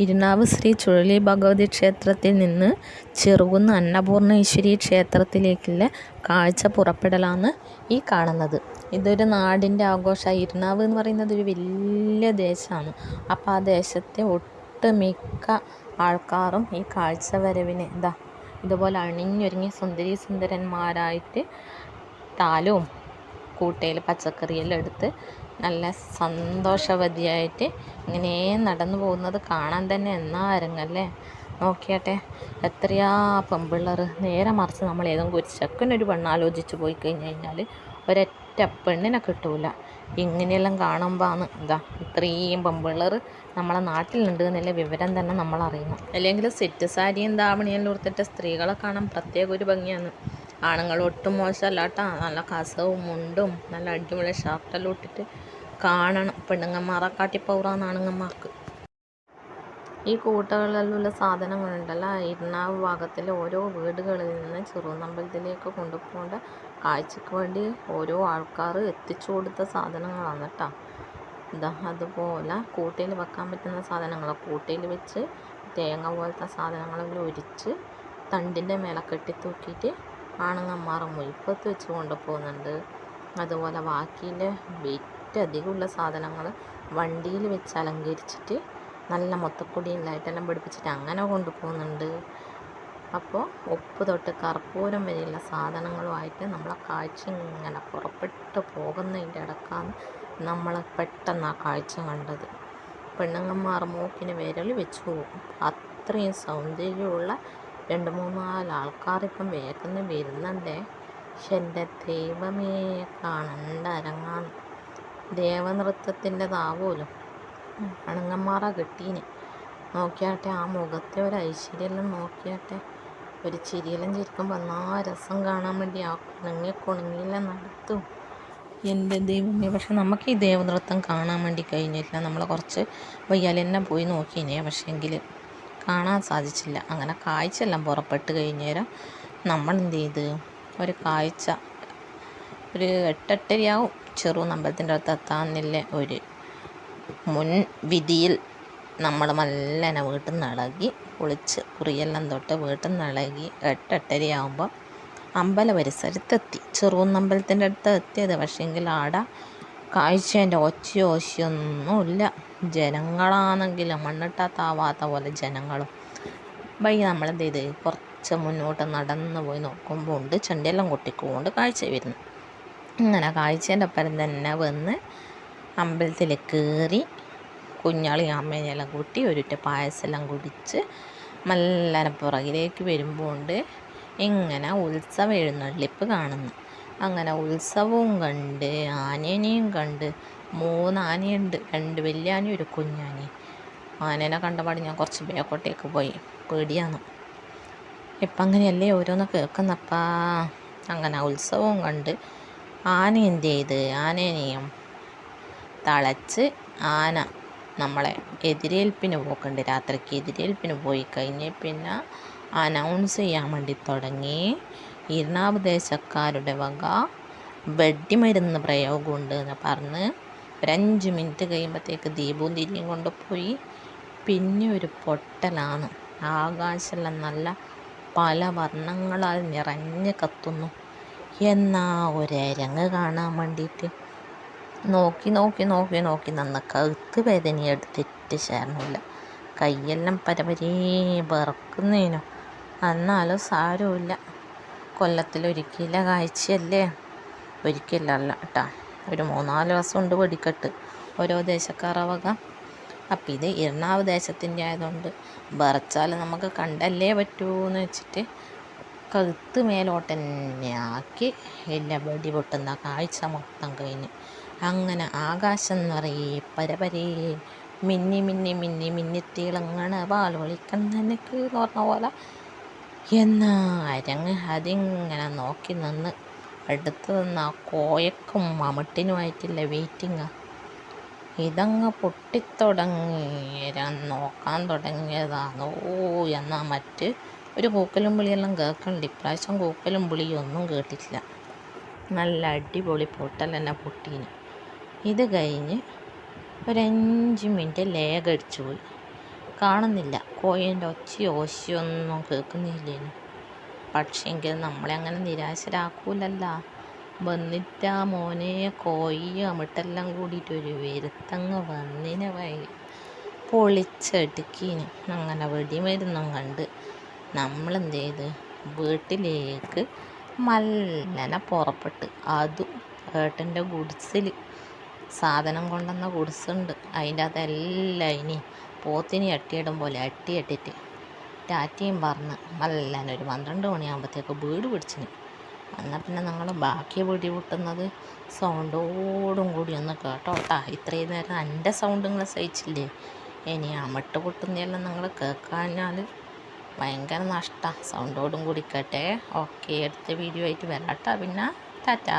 ഇരുനാവ് ശ്രീ ചുഴലി ഭഗവതി ക്ഷേത്രത്തിൽ നിന്ന് ചെറുകുന്ന് അന്നപൂർണേശ്വരി ക്ഷേത്രത്തിലേക്കുള്ള കാഴ്ച പുറപ്പെടലാണ് ഈ കാണുന്നത്. ഇതൊരു നാടിന്റെ ആഘോഷ ഇരുനാവ് എന്ന് പറയുന്നത് ഒരു വലിയ ദേശമാണ്. അപ്പോൾ ആ ദേശത്തെ ഒട്ടുമിക്ക ആൾക്കാരും ഈ കാഴ്ച വരവിന് എന്താ ഇതുപോലെ അണിഞ്ഞൊരുങ്ങി സുന്ദരി സുന്ദരന്മാരായിട്ട് താലും കൂട്ടയിൽ പച്ചക്കറിയെല്ലാം എടുത്ത് നല്ല സന്തോഷവതിയായിട്ട് ഇങ്ങനെ നടന്നു പോകുന്നത് കാണാൻ തന്നെ എന്നാ അരങ്ങല്ലേ നോക്കിയാട്ടെ എത്രയാ പെമ്പിള്ളർ. നേരെ മറിച്ച് നമ്മൾ ഏതെങ്കിലും ഒരു ചെക്കനൊരു പെണ്ണാലോചിച്ച് പോയി കഴിഞ്ഞ് കഴിഞ്ഞാൽ ഒരൊറ്റ പെണ്ണിനെ കിട്ടൂല. ഇങ്ങനെയെല്ലാം കാണുമ്പോൾ എന്താ ഇത്രയും പെമ്പിള്ളർ നമ്മളെ നാട്ടിലുണ്ട് എന്നുള്ള വിവരം തന്നെ നമ്മൾ അറിയണം അല്ലെങ്കിൽ സെറ്റ് സാരിയും ധാവണിയെല്ലാം ഉടുത്തിട്ട് സ്ത്രീകളെ കാണാൻ പ്രത്യേക ഒരു ഭംഗിയാണ്. ആണുങ്ങൾ ഒട്ടും മോശമല്ല കേട്ടോ നല്ല കസവും മുണ്ടും നല്ല അടിപൊളി ഷർട്ടെല്ലാം ഇട്ടിട്ട് കാണണം. പെണ്ണുങ്ങന്മാരെ കാട്ടി പൗറാന്ന് ആണുങ്ങന്മാർക്ക് ഈ കൂട്ടകളിലുള്ള സാധനങ്ങളുണ്ടല്ലോ. ഇരുന്നാവ് ഭാഗത്തിലെ ഓരോ വീടുകളിൽ നിന്ന് ചെറുനമ്പലത്തിലേക്ക് കൊണ്ടുപോകേണ്ട കാഴ്ചക്ക് വേണ്ടി ഓരോ ആൾക്കാർ എത്തിച്ചു കൊടുത്ത സാധനങ്ങളാണ് കേട്ടോ. ഇതാ അതുപോലെ കൂട്ടയിൽ വെക്കാൻ പറ്റുന്ന സാധനങ്ങൾ. കൂട്ടയിൽ വെച്ച് തേങ്ങ പോലത്തെ സാധനങ്ങളെല്ലാം ഒരിച്ച് തണ്ടിന്റെ മേലെ കെട്ടി തൂക്കിയിട്ട് ആണുങ്ങന്മാർ മുൽപ്പത്ത് വെച്ച് കൊണ്ടുപോകുന്നുണ്ട്. അതുപോലെ ബാക്കിയിലെ വെയിറ്റ് അധികമുള്ള സാധനങ്ങൾ വണ്ടിയിൽ വെച്ച് അലങ്കരിച്ചിട്ട് നല്ല മൊത്തക്കൊടിയിലായിട്ടെല്ലാം പിടിപ്പിച്ചിട്ട് അങ്ങനെ കൊണ്ടുപോകുന്നുണ്ട്. അപ്പോൾ ഉപ്പ് തൊട്ട് കർപ്പൂരം വരെയുള്ള സാധനങ്ങളുമായിട്ട് നമ്മളെ കാഴ്ച ഇങ്ങനെ പുറപ്പെട്ട് പോകുന്നതിന്റെ ഇടക്കാണ് നമ്മൾ പെട്ടെന്ന് ആ കാഴ്ച കണ്ടത്. പെണ്ണുങ്ങന്മാർ മൂക്കിന് വിരൽ വെച്ച് പോകും. അത്രയും സൗന്ദര്യമുള്ള രണ്ട് മൂന്നാൽ ആൾക്കാർ ഇപ്പം വേഗന്ന് വരുന്നുണ്ട്. പക്ഷെ എന്റെ ദൈവമേ കാണണ്ട അരങ്ങാണ്. ദേവനൃത്തത്തിന്റെതാവുമല്ലോ അണങ്ങന്മാറാ കിട്ടീന്. നോക്കിയാട്ടെ ആ മുഖത്തെ ഒരു ഐശ്വര്യമെല്ലാം നോക്കിയാട്ടെ. ഒരു ചിരിയെല്ലാം ചിരിക്കുമ്പോൾ എന്നാ രസം കാണാൻ വേണ്ടി ആ കുണുങ്ങി കുണുങ്ങിയില്ല നടത്തും. എന്റെ ദൈവമേ പക്ഷെ നമുക്ക് ഈ ദേവനൃത്തം കാണാൻ വേണ്ടി കഴിഞ്ഞില്ല നമ്മൾ കുറച്ച് വയ്യാലെന്നെ പോയി പോയി നോക്കിനേ പക്ഷേങ്കിൽ കാണാൻ സാധിച്ചില്ല. അങ്ങനെ കാഴ്ചയെല്ലാം പുറപ്പെട്ട് കഴിഞ്ഞേരം നമ്മൾ എന്ത് ചെയ്ത്? ഒരു കാഴ്ച ഒരു എട്ടെട്ടരയാവും. ചെറുനമ്പലത്തിന്റെ അടുത്ത് എത്താന്നില്ല ഒരു മുൻ വിധിയിൽ നമ്മൾ മല്ലനെ വീട്ടിൽ നിന്ന് ഇളകി കുളിച്ച് കുറിയെല്ലാം തൊട്ട് വീട്ടിൽ നിന്ന് ഇളകി എട്ടെട്ടരയാകുമ്പോൾ അമ്പല പരിസരത്തെത്തി. ചെറുകുന്നമ്പലത്തിന്റെ അടുത്ത് എത്തിയത് പക്ഷേങ്കിൽ ആടെ കാഴ്ചേന്റെ ഒച്ചയോ ജനങ്ങളാണെങ്കിൽ മണ്ണിട്ടാത്താവാത്ത പോലെ ജനങ്ങളും. വഴി നമ്മളെന്ത് ചെയ്ത് കുറച്ച് മുന്നോട്ട് നടന്നു പോയി നോക്കുമ്പോൾ ഉണ്ട്. ചെണ്ടിയെല്ലാം കൊട്ടിക്കൊണ്ട് കാഴ്ച വരുന്നു. അങ്ങനെ കാഴ്ചേന്റെ ഒപ്പം തന്നെ വന്ന് അമ്പലത്തിൽ കയറി കുഞ്ഞാളി അമ്മേനെല്ലാം കൂട്ടി ഒരുറ്റ പായസമെല്ലാം കുടിച്ച് മല്ലനെ പുറകിലേക്ക് വരുമ്പോൾ ഉണ്ട് ഇങ്ങനെ ഉത്സവ എഴുന്നള്ളിപ്പ് കാണുന്നു. അങ്ങനെ ഉത്സവവും കണ്ട് ആനേനെയും കണ്ട് മൂന്ന് ആനയുണ്ട് രണ്ട് വലിയ ഒരു കുഞ്ഞാനയും ആനേനെ കണ്ടപാട് ഞാൻ കുറച്ച് ബേക്കോട്ടേക്ക് പോയി. പേടിയാണ്. ഇപ്പം അങ്ങനെയല്ലേ ഓരോന്ന് കേൾക്കുന്നപ്പാ. അങ്ങനെ ഉത്സവവും കണ്ട് ആന എന്ത് ചെയ്ത്? ആനേനെയും തളച്ച് ആന നമ്മളെ എതിരേൽപ്പിന് പോക്കുണ്ട്. രാത്രിക്ക് എതിരേൽപ്പിന് പോയി കഴിഞ്ഞ് പിന്നെ അനൗൺസ് ചെയ്യാൻ വേണ്ടി തുടങ്ങി. ഇരുണാപദേശക്കാരുടെ വക വെടിമരുന്ന് പ്രയോഗമുണ്ട് എന്ന് പറഞ്ഞ് ഒരഞ്ച് മിനിറ്റ് കഴിയുമ്പോഴത്തേക്ക് ദീപവും തിരിയും കൊണ്ടുപോയി പിന്നെ ഒരു പൊട്ടലാണ്. ആകാശമെല്ലാം നല്ല പല വർണങ്ങളാൽ നിറഞ്ഞ് കത്തുന്നു. എന്നാ ഒരരങ്ങ് കാണാൻ വേണ്ടിയിട്ട്. നോക്കി നോക്കി നോക്കി നോക്കി നന്ന കഴുത്ത് വേദന എടുത്തിട്ട് ചേർന്നില്ല. കൈയെല്ലാം പരപരേ വിറക്കുന്നതിനു എന്നാലും സാരമില്ല. കൊല്ലത്തിലൊരിക്കലെ കാഴ്ചയല്ലേ? ഒരിക്കലല്ല കേട്ടോ. ഒരു മൂന്നാൽ ദിവസം ഉണ്ട് വെടിക്കെട്ട്. ഓരോ ദേശക്കാരുടെ വക. അപ്പം ഇത് എറണാവ് ദേശത്തിന്റെ ആയതുകൊണ്ട് വിറച്ചാൽ നമുക്ക് കണ്ടല്ലേ പറ്റൂ എന്ന് വെച്ചിട്ട് കഴുത്ത് മേലോട്ട് തന്നെ ആക്കി എല്ലാ വെടി പൊട്ടുന്ന കാഴ്ച മൊത്തം കഴിഞ്ഞ്. അങ്ങനെ ആകാശം നിറയെ പരപരേ മിന്നി മിന്നി മിന്നി മിന്നിത്തിളങ്ങണ പാൽ വിളിക്കുന്നനക്ക് എന്ന് പറഞ്ഞ പോലെ. എന്നാ അരങ്ങ് അതിങ്ങനെ നോക്കി നിന്ന് അടുത്ത് നിന്ന് ആ കോയക്കും മമിട്ടിനുമായിട്ടുള്ള വെയിറ്റിങ്ങാ ഇതങ്ങ് പൊട്ടിത്തുടങ്ങി നോക്കാൻ തുടങ്ങിയതാണ്. ഓ എന്നാ മറ്റ് ഒരു കൂക്കലും വിളിയെല്ലാം കേൾക്കണ്ട. ഇപ്രാവശ്യം കൂക്കലും വിളിയൊന്നും കേട്ടിട്ടില്ല. നല്ല അടിപൊളി പൊട്ടൽ തന്നെ പൊട്ടീന്. ഇത് കഴിഞ്ഞ് ഒരഞ്ച് മിനിറ്റ് ലേഗ് അടിച്ചു പോയി. കാണുന്നില്ല. കോയിന്റെ ഒച്ചയോ ഓശയോ ഒന്നും കേൾക്കുന്നില്ലേനു. പക്ഷേങ്കിൽ നമ്മളെ അങ്ങനെ നിരാശരാക്കൂലല്ല. വന്നിട്ടാ മോനെ കോഴിയും അമിട്ടെല്ലാം കൂടിയിട്ട് ഒരു വരുത്തങ്ങ് വന്നിന് വൈ പൊളിച്ചടുക്കീന്. അങ്ങനെ വെടിമരുന്നും കണ്ട് നമ്മളെന്ത് ചെയ്ത് വീട്ടിലേക്ക് മല്ലനെ പുറപ്പെട്ട്. അതും ഏട്ടന്റെ ഗുഡ്സിൽ സാധനം കൊണ്ടുവന്ന ഗുഡ്സുണ്ട്. അതിന്റെ അകത്തെല്ലാം ഇനി പോത്തിനെ അട്ടിയിടും പോലെ അട്ടിയിട്ടിട്ട് ടാറ്റയും പറഞ്ഞ് മല്ലനെ ഒരു പന്ത്രണ്ട് മണിയാകുമ്പോഴത്തേക്ക് വീട് പിടിച്ചിന്. എന്നാൽ പിന്നെ നിങ്ങൾ ബാക്കി വെടി പൊട്ടുന്നത് സൗണ്ടോടും കൂടി ഒന്ന് കേട്ടോട്ടാ ഇത്രയും നേരം എന്റെ സൗണ്ട് നിങ്ങൾ സഹിച്ചില്ലേ? ഇനി അമിട്ട് പൊട്ടുന്നതെല്ലാം നിങ്ങൾ കേൾക്കാഞ്ഞാൽ ഭയങ്കര നഷ്ടമാണ് സൗണ്ടോടും കൂടി കേട്ടേ. ഓക്കെ അടുത്ത വീഡിയോ ആയിട്ട് വരാട്ടോ. പിന്നെ ടാറ്റാ.